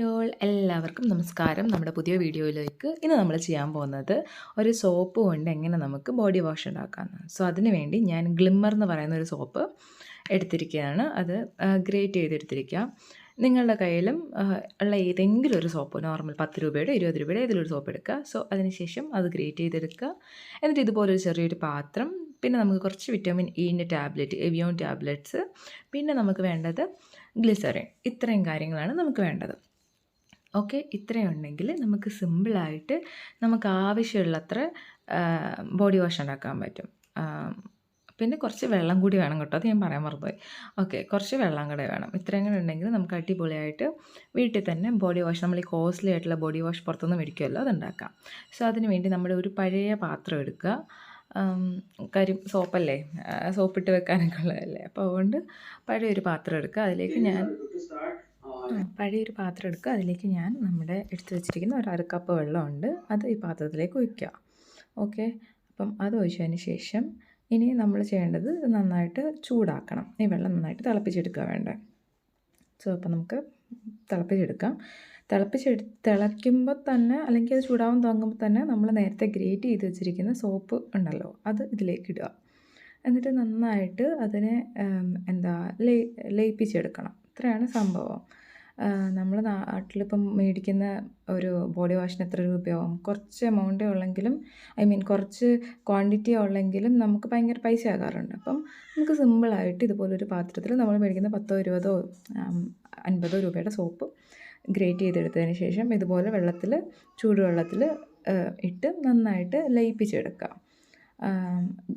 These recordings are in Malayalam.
യോൾ എല്ലാവർക്കും നമസ്കാരം. നമ്മുടെ പുതിയ വീഡിയോയിലേക്ക് ഇന്ന് നമ്മൾ ചെയ്യാൻ പോകുന്നത് ഒരു സോപ്പ് കൊണ്ട് എങ്ങനെ നമുക്ക് ബോഡി വാഷ് ഉണ്ടാക്കാമെന്ന് സോ അതിന് വേണ്ടി ഞാൻ ഗ്ലിമ്മർ എന്ന് പറയുന്ന ഒരു സോപ്പ് എടുത്തിരിക്കുകയാണ്. അത് ഗ്രേറ്റ് ചെയ്തെടുത്തിരിക്കുക. നിങ്ങളുടെ കയ്യിലും ഉള്ള ഏതെങ്കിലും ഒരു സോപ്പ് നോർമൽ പത്ത് രൂപയുടെ ഇരുപത് രൂപയുടെ ഏതെങ്കിലും ഒരു സോപ്പ് എടുക്കുക. സോ അതിനുശേഷം അത് ഗ്രേറ്റ് ചെയ്തെടുക്കുക. എന്നിട്ട് ഇതുപോലൊരു ചെറിയൊരു പാത്രം പിന്നെ നമുക്ക് കുറച്ച് വിറ്റാമിൻ ഇന്റെ ടാബ്ലറ്റ് എവിയോൺ ടാബ്ലറ്റ്സ് പിന്നെ നമുക്ക് വേണ്ടത് ഗ്ലിസറിൻ. ഇത്രയും കാര്യങ്ങളാണ് നമുക്ക് വേണ്ടത്. ഓക്കെ ഇത്രയുണ്ടെങ്കിൽ നമുക്ക് സിമ്പിളായിട്ട് നമുക്ക് ആവശ്യമുള്ളത്ര ബോഡി വാഷ് ഉണ്ടാക്കാൻ പറ്റും. പിന്നെ കുറച്ച് വെള്ളം കൂടി വേണം കേട്ടോ അത് ഞാൻ പറയാൻ മറന്നുപോയി. ഓക്കെ കുറച്ച് വെള്ളം കൂടെ വേണം. ഇത്രയും കൂടെ ഉണ്ടെങ്കിൽ നമുക്ക് അടിപൊളിയായിട്ട് വീട്ടിൽ തന്നെ ബോഡി വാഷ് നമ്മൾ ഈ കോസ്റ്റ്ലി ആയിട്ടുള്ള ബോഡി വാഷ് പുറത്തുനിന്ന് മേടിക്കുമല്ലോ അത് ഉണ്ടാക്കാം സോ അതിന് വേണ്ടി നമ്മുടെ ഒരു പഴയ പാത്രം എടുക്കുക. കരി സോപ്പല്ലേ? സോപ്പിട്ട് വെക്കാനൊക്കെ ഉള്ളതല്ലേ? അപ്പോൾ അതുകൊണ്ട് പഴയൊരു പാത്രം എടുക്കുക. അതിലേക്ക് ഞാൻ പഴയൊരു പാത്രം എടുക്കുക. അതിലേക്ക് ഞാൻ നമ്മുടെ എടുത്തു വെച്ചിരിക്കുന്ന ഒരു അര കപ്പ് വെള്ളമുണ്ട്. അത് ഈ പാത്രത്തിലേക്ക് ഒഴിക്കുക. ഓക്കെ അപ്പം അത് ഒഴിച്ചതിന് ശേഷം ഇനി നമ്മൾ ചെയ്യേണ്ടത് നന്നായിട്ട് ചൂടാക്കണം. ഈ വെള്ളം നന്നായിട്ട് തിളപ്പിച്ചെടുക്കുക വേണ്ടേ. സോ അപ്പം നമുക്ക് തിളപ്പിച്ചെടുക്കാം. തിളപ്പിച്ചെടു തിളയ്ക്കുമ്പോൾ തന്നെ അല്ലെങ്കിൽ അത് ചൂടാവാൻ തുടങ്ങുമ്പോൾ തന്നെ നമ്മൾ നേരത്തെ ഗ്രേറ്റ് ചെയ്ത് വെച്ചിരിക്കുന്ന സോപ്പ് ഉണ്ടല്ലോ അത് ഇതിലേക്ക് ഇടുക. എന്നിട്ട് നന്നായിട്ട് അതിനെ എന്താ ലയിപ്പിച്ചെടുക്കണം. ഇത്രയാണ് സംഭവം. നമ്മൾ നാട്ടിലിപ്പം മേടിക്കുന്ന ഒരു ബോഡി വാഷിന് എത്ര രൂപയാവും? കുറച്ച് എമൗണ്ടേ ഉള്ളെങ്കിലും ഐ മീൻ കുറച്ച് ക്വാണ്ടിറ്റി ഉള്ളെങ്കിലും നമുക്ക് ഭയങ്കര പൈസ ആകാറുണ്ട്. അപ്പം നമുക്ക് സിമ്പിളായിട്ട് ഇതുപോലൊരു പാത്രത്തിൽ നമ്മൾ മേടിക്കുന്ന പത്തോ ഇരുപതോ അൻപതോ രൂപയുടെ സോപ്പ് ഗ്രേറ്റ് ചെയ്തെടുത്തതിന് ശേഷം ഇതുപോലെ വെള്ളത്തിൽ ചൂടുവെള്ളത്തിൽ ഇട്ട് നന്നായിട്ട് ലയിപ്പിച്ചെടുക്കാം.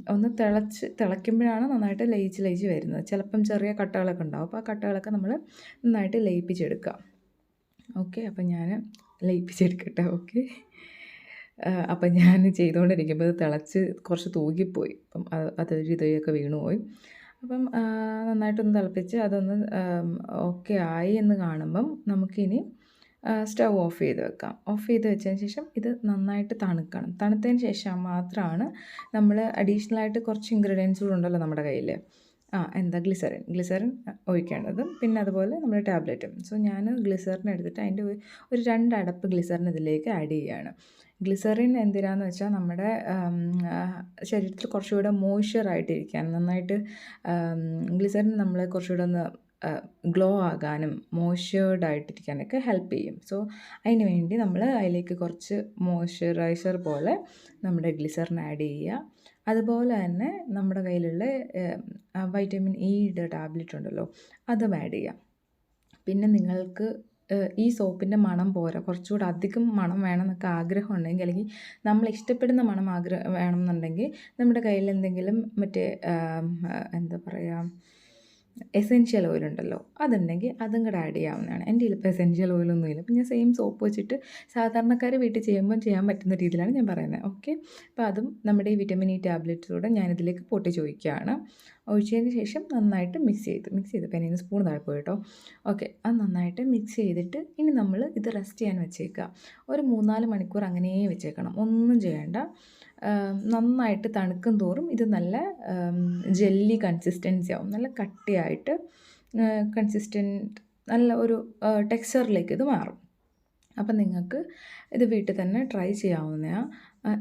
ഒന്ന് തിളച്ച് തിളയ്ക്കുമ്പോഴാണ് നന്നായിട്ട് ലയിച്ച് ലയിച്ച് വരുന്നത്. ചിലപ്പം ചെറിയ കട്ടകളൊക്കെ ഉണ്ടാവും. അപ്പോൾ ആ കട്ടകളൊക്കെ നമ്മൾ നന്നായിട്ട് ലയിപ്പിച്ചെടുക്കുക ഓക്കെ അപ്പം ഞാൻ ലയിപ്പിച്ചെടുക്കട്ടെ. ഓക്കെ. അപ്പം ഞാൻ ചെയ്തുകൊണ്ടിരിക്കുമ്പോൾ തിളച്ച് കുറച്ച് തൂകിപ്പോയി. അപ്പം അത് അതൊരു ഇതൊക്കെ വീണുപോയി. അപ്പം നന്നായിട്ടൊന്ന് തിളപ്പിച്ച് അതൊന്ന് ഓക്കെ ആയി എന്ന് കാണുമ്പം നമുക്കിനി സ്റ്റവ് ഓഫ് ചെയ്ത് വെക്കാം. ഓഫ് ചെയ്ത് വെച്ചതിന് ശേഷം ഇത് നന്നായിട്ട് തണുക്കണം. തണുത്തതിന് ശേഷം മാത്രമാണ് നമ്മൾ അഡീഷണലായിട്ട് കുറച്ച് ഇൻഗ്രീഡിയൻസുകൾ ഉണ്ടല്ലോ നമ്മുടെ കയ്യിൽ ആ എന്താ ഗ്ലിസറിൻ. ഗ്ലിസറിൻ ഒഴിക്കേണ്ടതും പിന്നെ അതുപോലെ നമ്മുടെ ടാബ്ലറ്റും. സോ ഞാൻ ഗ്ലിസറിൻ എടുത്തിട്ട് അതിന്റെ ഒരു രണ്ട് അടപ്പ് ഗ്ലിസറിൻ ഇതിലേക്ക് ആഡ് ചെയ്യുകയാണ്. ഗ്ലിസറിൻ എന്തിനാന്ന് വെച്ചാൽ നമ്മുടെ ശരീരത്തിൽ കുറച്ചുകൂടെ മോയ്സ്ചറായിട്ടിരിക്കാൻ നന്നായിട്ട് ഗ്ലിസറിൻ നമ്മളെ കുറച്ചുകൂടെ ഒന്ന് ഗ്ലോ ആകാനും മോയ്സ്ചേർഡ് ആയിട്ടിരിക്കാനൊക്കെ ഹെൽപ്പ് ചെയ്യും. സോ അതിന് വേണ്ടി നമ്മൾ അതിലേക്ക് കുറച്ച് മോയ്സ്ചറൈസർ പോലെ നമ്മുടെ ഗ്ലിസറിൻ ആഡ് ചെയ്യുക. അതുപോലെ തന്നെ നമ്മുടെ കയ്യിലുള്ള വൈറ്റമിൻ ഇയുടെ ടാബ്ലറ്റ് ഉണ്ടല്ലോ അതും ആഡ് ചെയ്യുക. പിന്നെ നിങ്ങൾക്ക് ഈ സോപ്പിന്റെ മണം പോരാ. കുറച്ചുകൂടെ അധികം മണം വേണമെന്നൊക്കെ ആഗ്രഹം ഉണ്ടെങ്കിൽ അല്ലെങ്കിൽ നമ്മൾ ഇഷ്ടപ്പെടുന്ന മണം ആഗ്രഹം വേണമെന്നുണ്ടെങ്കിൽ നമ്മുടെ കയ്യിൽ എന്തെങ്കിലും മറ്റേ എന്താ പറയുക എസെൻഷ്യൽ ഓയിൽ ഉണ്ടല്ലോ. അതുണ്ടെങ്കിൽ അതും കൂടെ ആഡ് ചെയ്യാവുന്നതാണ്. എന്റെ ഇപ്പോൾ എസെൻഷ്യൽ ഓയിലൊന്നും ഇല്ല. അപ്പം ഞാൻ സെയിം സോപ്പ് വെച്ചിട്ട് സാധാരണക്കാർ വീട്ടിൽ ചെയ്യുമ്പോൾ ചെയ്യാൻ പറ്റുന്ന രീതിയിലാണ് ഞാൻ പറയുന്നത്. ഓക്കെ അപ്പോൾ അതും നമ്മുടെ ഈ വിറ്റമിൻ ഇ ടാബ്ലറ്റ്സൂടെ ഞാനിതിലേക്ക് പൊട്ടി ചോദിക്കുകയാണ്. ഒഴിച്ചതിന് ശേഷം നന്നായിട്ട് മിക്സ് ചെയ്ത് മിക്സ് ചെയ്ത്. പിന്നെ സ്പൂൺ താഴെ പോയിട്ടോ ഓക്കെ അത് നന്നായിട്ട് മിക്സ് ചെയ്തിട്ട് ഇനി നമ്മൾ ഇത് റെസ്റ്റ് ചെയ്യാൻ വെച്ചേക്കുക. ഒരു മൂന്നാൽ മണിക്കൂർ അങ്ങനെ വെച്ചേക്കണം. ഒന്നും ചെയ്യേണ്ട. നന്നായിട്ട് തണുക്കും തോറും ഇത് നല്ല ജെല്ലി കൺസിസ്റ്റൻസി ആവും. നല്ല കട്ടിയായിട്ട് കൺസിസ്റ്റന്റ് നല്ല ഒരു ടെക്സ്ചറിലേക്ക് ഇത് മാറും. അപ്പം നിങ്ങൾക്ക് ഇത് വീട്ടിൽ തന്നെ ട്രൈ ചെയ്യാവുന്നതാണ്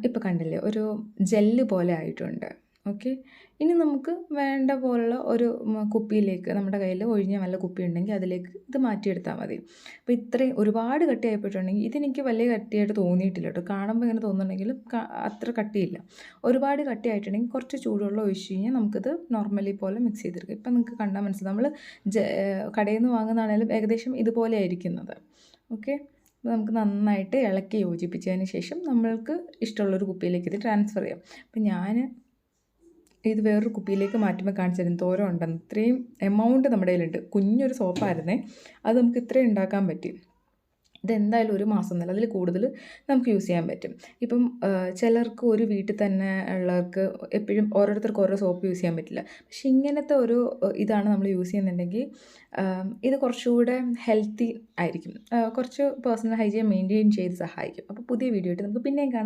ഇപ്പോൾ കണ്ടില്ലേ ഒരു ജെല്ല് പോലെ ആയിട്ടുണ്ട്. ഓക്കെ. ഇനി നമുക്ക് വേണ്ട പോലുള്ള ഒരു കുപ്പിയിലേക്ക് നമ്മുടെ കയ്യിൽ ഒഴിഞ്ഞ വല്ല കുപ്പി ഉണ്ടെങ്കിൽ അതിലേക്ക് ഇത് മാറ്റിയെടുത്താൽ മതി. അപ്പോൾ ഇത്രയും ഒരുപാട് കട്ടിയായിപ്പോയിട്ടുണ്ടെങ്കിൽ ഇതെനിക്ക് വലിയ കട്ടിയായിട്ട് തോന്നിയിട്ടില്ല കേട്ടോ. കാണുമ്പോൾ ഇങ്ങനെ തോന്നുന്നുണ്ടെങ്കിലും അത്ര കട്ടിയില്ല. ഒരുപാട് കട്ടിയായിട്ടുണ്ടെങ്കിൽ കുറച്ച് ചൂടുവെള്ളം ഒഴിച്ച് കഴിഞ്ഞാൽ നമുക്കിത് നോർമലി പോലെ മിക്സ് ചെയ്തെടുക്കാം. ഇപ്പം നിങ്ങൾക്ക് കണ്ടാൽ മനസ്സിലാവും. നമ്മൾ കടയിൽ നിന്ന് വാങ്ങുന്നതാണെങ്കിലും ഏകദേശം ഇതുപോലെ ആയിരിക്കുന്നത്. ഓക്കെ. അപ്പോൾ നമുക്ക് നന്നായിട്ട് ഇളക്കി യോജിപ്പിച്ചതിന് ശേഷം നമ്മൾക്ക് ഇഷ്ടമുള്ളൊരു കുപ്പിയിലേക്ക് ഇത് ട്രാൻസ്ഫർ ചെയ്യാം. അപ്പം ഞാൻ ഇത് വേറൊരു കുപ്പിയിലേക്ക് മാറ്റുമ്പോൾ കാണിച്ചു തരും തോരം ഉണ്ടെന്ന്. ഇത്രയും എമൗണ്ട് നമ്മുടെ കയ്യിലുണ്ട്. കുഞ്ഞൊരു സോപ്പായിരുന്നേ. അത് നമുക്ക് ഇത്രയും ഉണ്ടാക്കാൻ പറ്റി. ഇതെന്തായാലും ഒരു മാസം എന്നല്ല അതിൽ കൂടുതൽ നമുക്ക് യൂസ് ചെയ്യാൻ പറ്റും. ഇപ്പം ചിലർക്ക് ഒരു വീട്ടിൽ തന്നെ ഉള്ളവർക്ക് എപ്പോഴും ഓരോരുത്തർക്ക് ഓരോ സോപ്പ് യൂസ് ചെയ്യാൻ പറ്റില്ല. പക്ഷെ ഇങ്ങനത്തെ ഒരു ഇതാണ് നമ്മൾ യൂസ് ചെയ്യുന്നുണ്ടെങ്കിൽ ഇത് കുറച്ചുകൂടെ ഹെൽത്തി ആയിരിക്കും. കുറച്ച് പേഴ്സണൽ ഹൈജീൻ മെയിന്റെയിൻ ചെയ്ത് സഹായിക്കും. അപ്പോൾ പുതിയ വീഡിയോ ആയിട്ട് നമുക്ക് പിന്നെയും കാണാം.